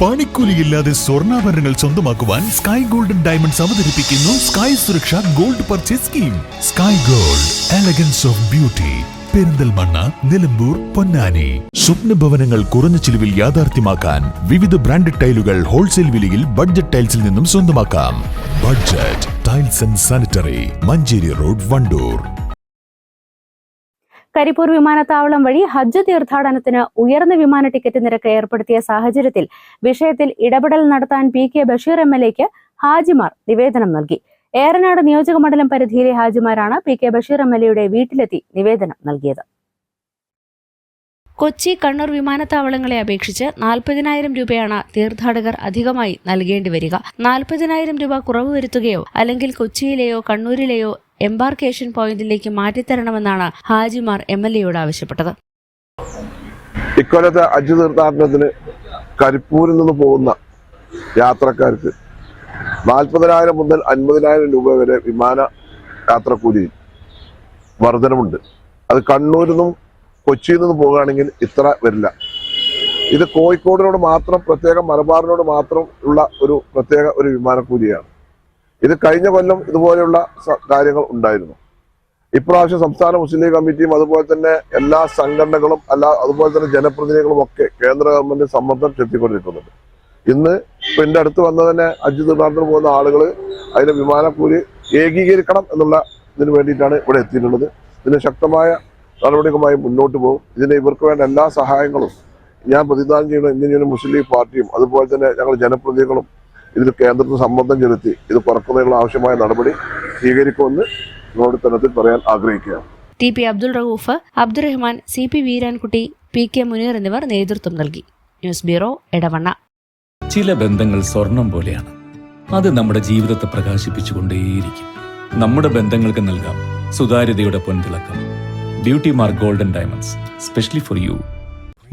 പണിക്കൂലിയില്ലാതെ സ്വർണാഭരണങ്ങൾ സ്വന്തമാക്കുവാൻ sky golden diamonds അവതരിപ്പിക്കുന്നു സ്കൈ സുരക്ഷ gold purchase scheme sky gold elegance of beauty Perinthalmanna Nilambur Ponnani. സ്വപ്ന ഭവനങ്ങൾ കുറഞ്ഞ ചിലവിൽ യാഥാർത്ഥ്യമാക്കാൻ വിവിധ ബ്രാൻഡഡ് ടൈലുകൾ ഹോൾസെയിൽ വിലയിൽ ബഡ്ജറ്റ് ടൈൽസിൽ നിന്നും സ്വന്തമാക്കാം. Budget tiles and sanitary Manjeri road Wandoor. Karipur വിമാനത്താവളം വഴി ഹജ്ജ് തീർത്ഥാടനത്തിന് ഉയർന്ന വിമാന ടിക്കറ്റ് നിരക്ക് ഏർപ്പെടുത്തിയ സാഹചര്യത്തിൽ വിഷയത്തിൽ ഇടപെടൽ നടത്താൻ P K Basheer M L എക്ക് ഹാജിമാർ നിവേദനം നൽകി. ഏറനാട് നിയോജക മണ്ഡലം പരിധിയിലെ ഹാജിമാരാണ് P K Basheer M L എയുടെ വീട്ടിലെത്തി നിവേദനം നൽകിയത്. കൊച്ചി കണ്ണൂർ വിമാനത്താവളങ്ങളെ അപേക്ഷിച്ച് നാൽപ്പതിനായിരം രൂപയാണ് തീർത്ഥാടകർ അധികമായി നൽകേണ്ടി വരിക. നാൽപ്പതിനായിരം രൂപ കുറവ് വരുത്തുകയോ അല്ലെങ്കിൽ കൊച്ചിയിലെയോ കണ്ണൂരിലെയോ എംബാർക്കേഷൻ പോയിന്റിലേക്ക് മാറ്റിത്തരണമെന്നാണ് ഹാജിമാർ എം എൽ എയോട് ആവശ്യപ്പെട്ടത്. ഇക്കൊല്ലത്തെ അജ് തീർത്ഥാടനത്തിന് കരിപ്പൂരിൽ നിന്ന് പോകുന്ന യാത്രക്കാർക്ക് നാൽപ്പതിനായിരം മുതൽ അൻപതിനായിരം രൂപ വരെ വിമാന യാത്രക്കൂലിയിൽ വർധനമുണ്ട്. അത് കണ്ണൂരിൽ നിന്നും കൊച്ചിയിൽ നിന്നും പോകുകയാണെങ്കിൽ ഇത്ര വരില്ല. ഇത് കോഴിക്കോടിനോട് മാത്രം പ്രത്യേക മലബാറിനോട് മാത്രം ഉള്ള ഒരു പ്രത്യേക ഒരു വിമാനക്കൂലിയാണ്. ഇത് കഴിഞ്ഞ കൊല്ലം ഇതുപോലെയുള്ള കാര്യങ്ങൾ ഉണ്ടായിരുന്നു. ഇപ്രാവശ്യം സംസ്ഥാന മുസ്ലിം ലീഗ് കമ്മിറ്റിയും അതുപോലെ തന്നെ എല്ലാ സംഘടനകളും അല്ല അതുപോലെ തന്നെ ജനപ്രതിനിധികളും ഒക്കെ കേന്ദ്ര ഗവൺമെന്റ് സമ്മർദ്ദം ചെലുത്തിക്കൊണ്ടിരിക്കുന്നുണ്ട് ഇന്ന് ഇപ്പൊ എന്റെ അടുത്ത് വന്ന തന്നെ അജ് തീർത്ഥാടനത്തിന് പോകുന്ന ആളുകൾ അതിന്റെ വിമാനക്കൂലി ഏകീകരിക്കണം എന്നുള്ള ഇതിനു വേണ്ടിയിട്ടാണ് ഇവിടെ എത്തിയിട്ടുള്ളത്. ഇതിന് ശക്തമായ നടപടികളുമായി മുന്നോട്ട് പോകും. ഇതിന് ഇവർക്ക് വേണ്ട എല്ലാ സഹായങ്ങളും ഞാൻ പ്രതിദാനം ചെയ്യുന്ന ഇന്ത്യൻ യൂണിയൻ മുസ്ലിം ലീഗ് പാർട്ടിയും അതുപോലെ തന്നെ ഞങ്ങൾ ജനപ്രതിനിധികളും ഇതിൽ കേന്ദ്രത്തിന് സമ്മർദ്ദം ചെലുത്തി ഇത് കുറക്കുന്നതിനുള്ള ആവശ്യമായ നടപടി സ്വീകരിക്കുമെന്ന് നിങ്ങളുടെ തലത്തിൽ പറയാൻ ആഗ്രഹിക്കുകയാണ്. T P Abdul Rauf Abdurahman C P Veerankutty P K Muneer എന്നിവർ നേതൃത്വം നൽകി. News bureau Edavanna. ചില ബന്ധങ്ങൾ സ്വർണം പോലെയാണ്. അത് നമ്മുടെ ജീവിതത്തെ പ്രകാശിപ്പിച്ചുകൊണ്ടേയിരിക്കും. നമ്മുടെ ബന്ധങ്ങൾക്ക് നൽകാം സുതാര്യതയുടെ പൊൻതിളക്കം. Beauty mark golden diamonds specially for you.